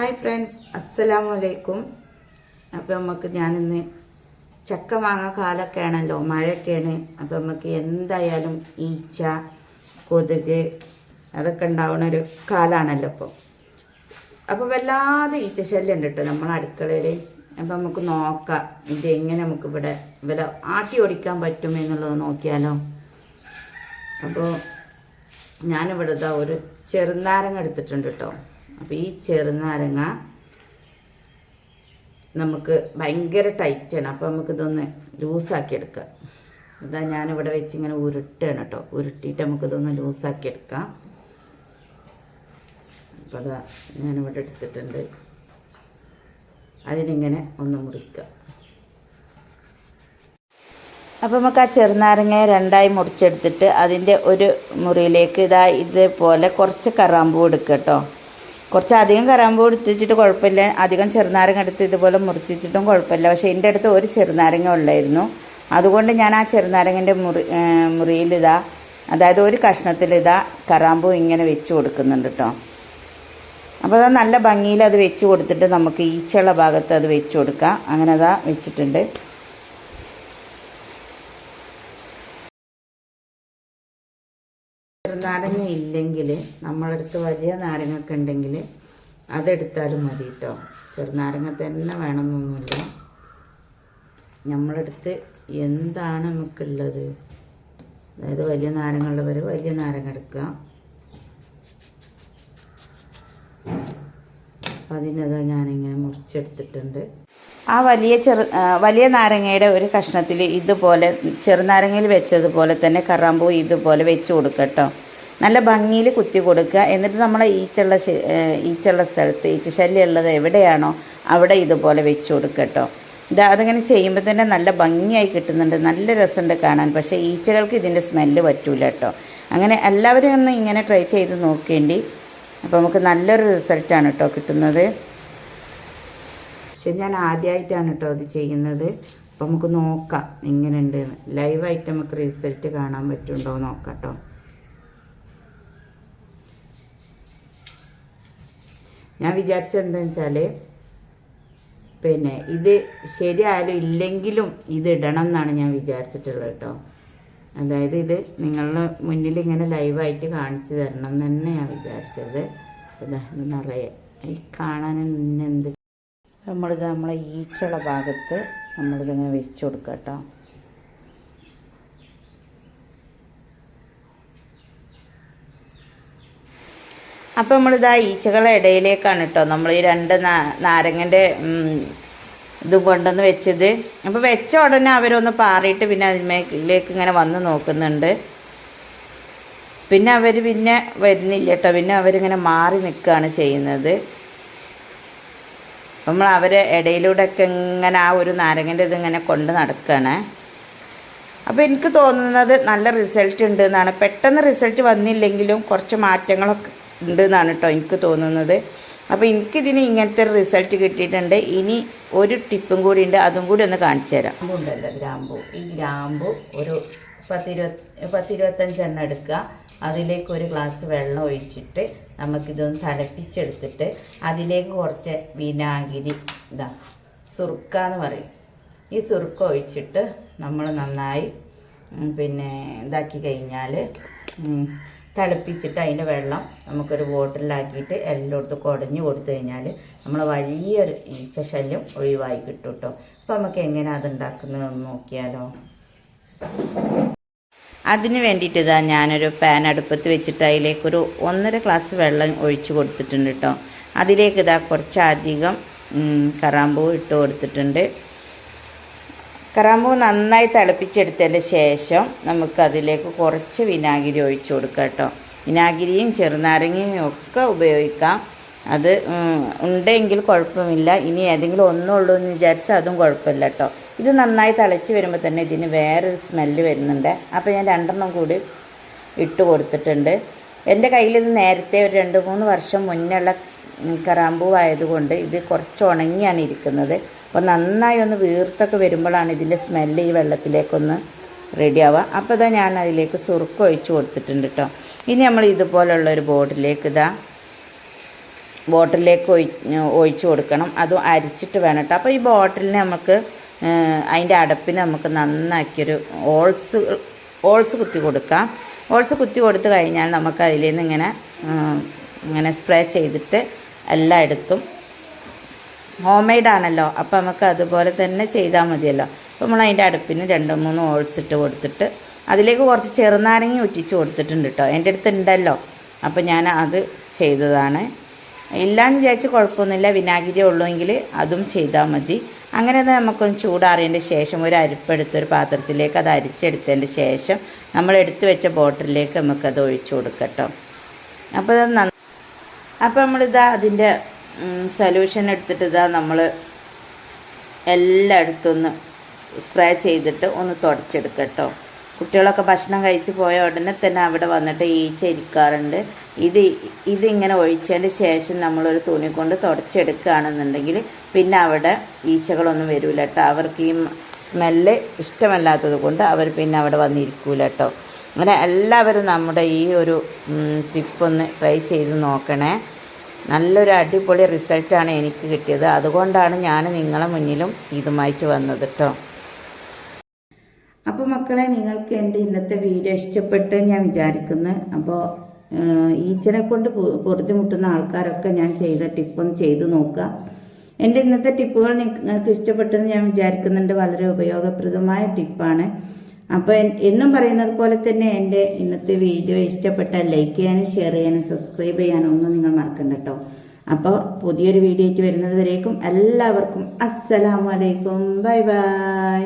Hi friends അസ്സലാമു അലൈക്കും അപ്പോൾ നമുക്ക് ഞാനിന്ന് ചക്ക മാങ്ങ കാലൊക്കെ ആണല്ലോ മഴയൊക്കെയാണ്. അപ്പോൾ നമുക്ക് എന്തായാലും ഈച്ച കൊതുക് അതൊക്കെ ഉണ്ടാവുന്ന ഒരു കാലാണല്ലോ ഇപ്പോൾ അപ്പോൾ വല്ലാതെ ഈച്ച ശല്യം ഉണ്ട് കേട്ടോ നമ്മളെ അടുക്കളയിൽ അപ്പോൾ നമുക്ക് നോക്കാം ഇത് എങ്ങനെ നമുക്ക് ഇവിടെ ഇവരെ ആട്ടി ഓടിക്കാൻ പറ്റുമെന്നുള്ളത് നോക്കിയാലോ. അപ്പോൾ ഞാനിവിടെ ഒരു ചെറുനാരങ്ങ എടുത്തിട്ടുണ്ട് കേട്ടോ. അപ്പോൾ ഈ ചെറുനാരങ്ങ നമുക്ക് ഭയങ്കര ടൈറ്റാണ് അപ്പോൾ നമുക്കിതൊന്ന് ലൂസാക്കി എടുക്കാം. ഇതാ ഞാനിവിടെ വെച്ച് ഇങ്ങനെ ഉരുട്ടുകയാണ് കേട്ടോ ഉരുട്ടിയിട്ട് നമുക്കിതൊന്ന് ലൂസാക്കി എടുക്കാം. അപ്പോൾ അതാ ഞാനിവിടെ എടുത്തിട്ടുണ്ട്. അതിനിങ്ങനെ ഒന്ന് മുറിക്കുക അപ്പോൾ നമുക്ക് ആ ചെറുനാരങ്ങ രണ്ടായി മുറിച്ചെടുത്തിട്ട് അതിന്റെ ഒരു മുറിയിലേക്ക് ഇതാ ഇതേപോലെ കുറച്ച് കറാമ്പൂ എടുക്കുക കേട്ടോ കുറച്ച് അധികം കറാമ്പൂ എടുത്തിച്ചിട്ട് കുഴപ്പമില്ല. അധികം ചെറുനാരങ്ങ എടുത്ത് ഇതുപോലെ മുറിച്ചിട്ടും കുഴപ്പമില്ല. പക്ഷേ എന്റെ അടുത്ത് ഒരു ചെറുനാരങ്ങ ഉള്ളായിരുന്നു. അതുകൊണ്ട് ഞാൻ ആ ചെറുനാരങ്ങന്റെ മുറി മുറിയിലിതാ അതായത് ഒരു കഷ്ണത്തിലിതാ കറാമ്പൂ ഇങ്ങനെ വെച്ച് കൊടുക്കുന്നുണ്ട് കേട്ടോ അപ്പോൾ അത് നല്ല ഭംഗിയിൽ അത് വെച്ച് കൊടുത്തിട്ട് നമുക്ക് ഈച്ചയുള്ള ഭാഗത്ത് അത് വെച്ച് കൊടുക്കാം. അങ്ങനെ അതാ വെച്ചിട്ടുണ്ട്. ചെറുനാരങ്ങ ഇല്ലെങ്കിൽ നമ്മളടുത്ത് വലിയ നാരങ്ങൊക്കെ ഉണ്ടെങ്കിൽ അതെടുത്താലും മതി കേട്ടോ ചെറുനാരങ്ങ തന്നെ വേണമെന്നൊന്നുമില്ല. നമ്മളടുത്ത് എന്താണ് നമുക്കുള്ളത്? അതായത് വലിയ നാരങ്ങ ഉള്ളവർ വലിയ നാരങ്ങ എടുക്കുക അപ്പം അതിനത് ഞാനിങ്ങനെ മുറിച്ചെടുത്തിട്ടുണ്ട്. ആ വലിയ ചെറു വലിയ നാരങ്ങയുടെ ഒരു കഷ്ണത്തിൽ ഇതുപോലെ ചെറുനാരങ്ങയിൽ വെച്ചതുപോലെ തന്നെ കറാമ്പൂ ഇതുപോലെ വെച്ച് കൊടുക്കട്ടോ. കേട്ടോ നല്ല ഭംഗിയിൽ കുത്തി കൊടുക്കുക. എന്നിട്ട് നമ്മളെ ഈച്ചുള്ള ഈച്ചുള്ള സ്ഥലത്ത് ഈച്ച ശല്യമുള്ളത് എവിടെയാണോ അവിടെ ഇതുപോലെ വെച്ച് കൊടുക്കുക കേട്ടോ ഇത് അതങ്ങനെ ചെയ്യുമ്പോൾ തന്നെ നല്ല ഭംഗിയായി കിട്ടുന്നുണ്ട്. നല്ല രസമുണ്ട് കാണാൻ. പക്ഷേ ഈച്ചകൾക്ക് ഇതിന്റെ സ്മെല്ല് പറ്റൂല കേട്ടോ. അങ്ങനെ എല്ലാവരും ഒന്ന് ഇങ്ങനെ ട്രൈ ചെയ്ത് നോക്കേണ്ടി. അപ്പോൾ നമുക്ക് നല്ലൊരു റിസൾട്ടാണ് കേട്ടോ കിട്ടുന്നത്. പക്ഷെ ഞാൻ ആദ്യമായിട്ടാണ് കേട്ടോ അത് ചെയ്യുന്നത്. അപ്പോൾ നമുക്ക് നോക്കാം എങ്ങനെയുണ്ട്. ലൈവായിട്ട് നമുക്ക് റിസൾട്ട് കാണാൻ പറ്റുണ്ടോ നോക്കാം കേട്ടോ ഞാൻ വിചാരിച്ചത് എന്താണെന്ന് വെച്ചാൽ പിന്നെ ഇത് ശരിയായാലും ഇല്ലെങ്കിലും ഇത് ഇടണം എന്നാണ് ഞാൻ വിചാരിച്ചിട്ടുള്ളത് കേട്ടോ അതായത് ഇത് നിങ്ങളുടെ മുന്നിൽ ഇങ്ങനെ ലൈവായിട്ട് കാണിച്ചു തരണം എന്ന് തന്നെ ഞാൻ വിചാരിച്ചത് ഉദാഹരണം നിറയെ. ഈ കാണാൻ എന്ത് നമ്മളിത് നമ്മളെ ഈച്ചുള്ള ഭാഗത്ത് നമ്മളിതിങ്ങനെ വെച്ച് കൊടുക്കാം കേട്ടോ. അപ്പം നമ്മളിതാ ഈച്ചകളെ ഇടയിലേക്കാണ് കേട്ടോ. നമ്മൾ ഈ രണ്ട് നാരങ്ങന്റെ ഇതും കൊണ്ടുവന്ന് വെച്ചത്. അപ്പോൾ വെച്ച ഉടനെ അവരൊന്ന് പാറിയിട്ട് പിന്നെ അതിലേക്ക് ഇങ്ങനെ വന്ന് നോക്കുന്നുണ്ട്. പിന്നെ അവർ പിന്നെ വരുന്നില്ല കേട്ടോ. പിന്നെ അവരിങ്ങനെ മാറി നിൽക്കുകയാണ് ചെയ്യുന്നത്. നമ്മൾ അവരെ ഇടയിലൂടെയൊക്കെ ഇങ്ങനെ ആ ഒരു നാരങ്ങന്റെ ഇത് ഇങ്ങനെ കൊണ്ട് നടക്കുകയാണ് അപ്പോൾ എനിക്ക് തോന്നുന്നത് നല്ല റിസൾട്ട് ഉണ്ട് എന്നാണ് പെട്ടെന്ന് റിസൾട്ട് വന്നില്ലെങ്കിലും കുറച്ച് മാറ്റങ്ങളൊക്കെ ഉണ്ട് എന്നാണ് കേട്ടോ എനിക്ക് തോന്നുന്നത്. അപ്പോൾ എനിക്കിതിന് ഇങ്ങനത്തെ ഒരു റിസൾട്ട് കിട്ടിയിട്ടുണ്ട്. ഇനി ഒരു ടിപ്പും കൂടി ഉണ്ട്. അതും കൂടി ഒന്ന് കാണിച്ചു തരാം. ഉണ്ടല്ലോ ഗ്രാമ്പു. ഈ ഗ്രാമ്പു ഒരു പത്തിരുപത്തി പത്തിരുപത്തഞ്ചെണ്ണം എടുക്കുക. അതിലേക്ക് ഒരു ഗ്ലാസ് വെള്ളം ഒഴിച്ചിട്ട് നമുക്കിതൊന്ന് തിളപ്പിച്ചെടുത്തിട്ട് അതിലേക്ക് കുറച്ച് വിനാഗിരി ഇതാ സുറുക്ക എന്ന് പറയും. ഈ സുറുക്ക ഒഴിച്ചിട്ട് നമ്മൾ നന്നായി പിന്നെ ഇതാക്കി കഴിഞ്ഞാൽ തിളപ്പിച്ചിട്ട് അതിന്റെ വെള്ളം നമുക്കൊരു ബോട്ടിലാക്കിയിട്ട് എല്ലായിടത്തും കുടഞ്ഞു കൊടുത്തു കഴിഞ്ഞാൽ നമ്മൾ വലിയൊരു ഈച്ച ശല്യം ഒഴിവായി കിട്ടും കേട്ടോ അപ്പോൾ നമുക്ക് എങ്ങനെ അത് ഉണ്ടാക്കുന്നതെന്ന് നോക്കിയാലോ. അതിന് വേണ്ടിയിട്ട് ഇതാ ഞാനൊരു പാൻ അടുപ്പത്ത് വെച്ചിട്ട് അതിലേക്കൊരു ഒന്നര ഗ്ലാസ് വെള്ളം ഒഴിച്ച് കൊടുത്തിട്ടുണ്ട് കേട്ടോ അതിലേക്ക് ഇതാ കുറച്ചധികം കറാമ്പൂ ഇട്ട് കൊടുത്തിട്ടുണ്ട്. കറാമ്പൂ നന്നായി തിളപ്പിച്ചെടുത്തതിന് ശേഷം നമുക്കതിലേക്ക് കുറച്ച് വിനാഗിരി ഒഴിച്ച് കൊടുക്കാം കേട്ടോ വിനാഗിരിയും ചെറുനാരങ്ങയും ഒക്കെ ഉപയോഗിക്കാം. അത് ഉണ്ടെങ്കിൽ കുഴപ്പമില്ല. ഇനി ഏതെങ്കിലും ഒന്നുള്ളൂ എന്ന് വിചാരിച്ചാൽ അതും കുഴപ്പമില്ല കേട്ടോ ഇത് നന്നായി തിളച്ച് വരുമ്പോൾ തന്നെ ഇതിന് വേറൊരു സ്മെല്ല് വരുന്നുണ്ട്. അപ്പോൾ ഞാൻ രണ്ടെണ്ണം കൂടി ഇട്ട് കൊടുത്തിട്ടുണ്ട്. എന്റെ കയ്യിൽ ഇത് നേരത്തെ ഒരു രണ്ട് മൂന്ന് വർഷം മുന്നുള്ള കറാമ്പൂ ആയതുകൊണ്ട് ഇത് കുറച്ച് ഉണങ്ങിയാണ് ഇരിക്കുന്നത്. അപ്പോൾ നന്നായി ഒന്ന് വീർത്തൊക്കെ വരുമ്പോഴാണ് ഇതിന്റെ സ്മെല്ല് ഈ വെള്ളത്തിലേക്കൊന്ന് റെഡി ആവുക. അപ്പോൾ ഇതാ ഞാൻ അതിലേക്ക് സുറുക്ക് ഒഴിച്ച് കൊടുത്തിട്ടുണ്ട് കേട്ടോ ഇനി നമ്മൾ ഇതുപോലുള്ള ഒരു ബോട്ടിലേക്ക് ഇതാ ബോട്ടിലേക്ക് ഒഴി ഒഴിച്ചു കൊടുക്കണം. അതും അരിച്ചിട്ട് വേണം കേട്ടോ അപ്പോൾ ഈ ബോട്ടിലിന് നമുക്ക് അതിന്റെ അടപ്പിന് നമുക്ക് നന്നാക്കിയൊരു ഓൾസ് ഓൾസ് കുത്തി കൊടുക്കാം. ഓൾസ് കുത്തി കൊടുത്തു കഴിഞ്ഞാൽ നമുക്ക് അതിൽ നിന്ന് ഇങ്ങനെ ഇങ്ങനെ സ്പ്രേ ചെയ്തിട്ട് എല്ലായിടത്തും ഹോം മെയ്ഡ് ആണല്ലോ. അപ്പോൾ നമുക്ക് അതുപോലെ തന്നെ ചെയ്താൽ മതിയല്ലോ. അപ്പോൾ നമ്മൾ അതിന്റെ അടുപ്പിന് രണ്ട് മൂന്ന് ഓൾസ് ഇട്ട് കൊടുത്തിട്ട് അതിലേക്ക് കുറച്ച് ചെറുനാരങ്ങ ഉറ്റിച്ച് കൊടുത്തിട്ടുണ്ട് കേട്ടോ എന്റെ അടുത്ത് ഉണ്ടല്ലോ. അപ്പോൾ ഞാൻ അത് ചെയ്തതാണ്. ഇല്ലാന്ന് വിചാരിച്ച് കുഴപ്പമൊന്നുമില്ല. വിനാഗിരി ഉള്ളുവെങ്കിൽ അതും ചെയ്താൽ മതി. അങ്ങനെ തന്നെ നമുക്കൊന്ന് ചൂടാറിയതിന്റെ ശേഷം ഒരു അരിപ്പെടുത്ത് ഒരു പാത്രത്തിലേക്ക് അത് അരിച്ചെടുത്തതിന്റെ ശേഷം നമ്മൾ എടുത്തു വെച്ച ബോട്ടിലേക്ക് നമുക്കത് ഒഴിച്ചു കൊടുക്കട്ടോ. അപ്പോൾ ഇത് നന്ന അപ്പോൾ നമ്മളിതാ അതിന്റെ സൊല്യൂഷൻ എടുത്തിട്ട് ഇതാ നമ്മൾ എല്ലായിടത്തും ഒന്ന് സ്പ്രേ ചെയ്തിട്ട് ഒന്ന് തുടച്ചെടുക്കട്ടോ. കുട്ടികളൊക്കെ ഭക്ഷണം കഴിച്ച് പോയ ഉടനെ തന്നെ അവിടെ വന്നിട്ട് ഈച്ച ഇരിക്കാറുണ്ട്. ഇത് ഇതിങ്ങനെ ഒഴിച്ചതിന് ശേഷം നമ്മളൊരു തുണി കൊണ്ട് തുടച്ചെടുക്കുകയാണെന്നുണ്ടെങ്കിൽ പിന്നെ അവിടെ ഈച്ചകളൊന്നും വരില്ല കേട്ടോ. അവർക്ക് ഈ സ്മെല്ല് ഇഷ്ടമല്ലാത്തത് കൊണ്ട് അവർ പിന്നെ അവിടെ വന്നിരിക്കൂല കേട്ടോ. അങ്ങനെ എല്ലാവരും നമ്മുടെ ഈ ഒരു ടിപ്പൊന്ന് ട്രൈ ചെയ്ത് നോക്കണേ. നല്ലൊരു അടിപൊളി റിസൾട്ടാണ് എനിക്ക് കിട്ടിയത്. അതുകൊണ്ടാണ് ഞാൻ നിങ്ങളെ മുന്നിലും ഇതുമായിട്ട് വന്നത് കേട്ടോ. അപ്പോൾ മക്കളെ നിങ്ങൾക്ക് എന്റെ ഇന്നത്തെ വീഡിയോ ഇഷ്ടപ്പെട്ട് ഞാൻ വിചാരിക്കുന്നു. അപ്പോൾ ഈച്ചനെ കൊണ്ട് പൊറുതി മുട്ടുന്ന ആൾക്കാരൊക്കെ ഞാൻ ചെയ്ത ടിപ്പൊന്ന് ചെയ്തു നോക്കുക. എന്റെ ഇന്നത്തെ ടിപ്പുകൾ നിങ്ങൾക്ക് ഇഷ്ടപ്പെട്ടെന്ന് ഞാൻ വിചാരിക്കുന്നുണ്ട്. വളരെ ഉപയോഗപ്രദമായ ടിപ്പാണ്. അപ്പോൾ എന്നും പറയുന്നത് പോലെ തന്നെ എന്റെ ഇന്നത്തെ വീഡിയോ ഇഷ്ടപ്പെട്ടാൽ ലൈക്ക് ചെയ്യാനും ഷെയർ ചെയ്യാനും സബ്സ്ക്രൈബ് ചെയ്യാനും ഒന്നും നിങ്ങൾ മറക്കണ്ട കേട്ടോ. അപ്പോൾ പുതിയൊരു വീഡിയോ ആയിട്ട് വരുന്നത് വരേക്കും എല്ലാവർക്കും അസ്സലാമലൈക്കും ബൈ ബൈ.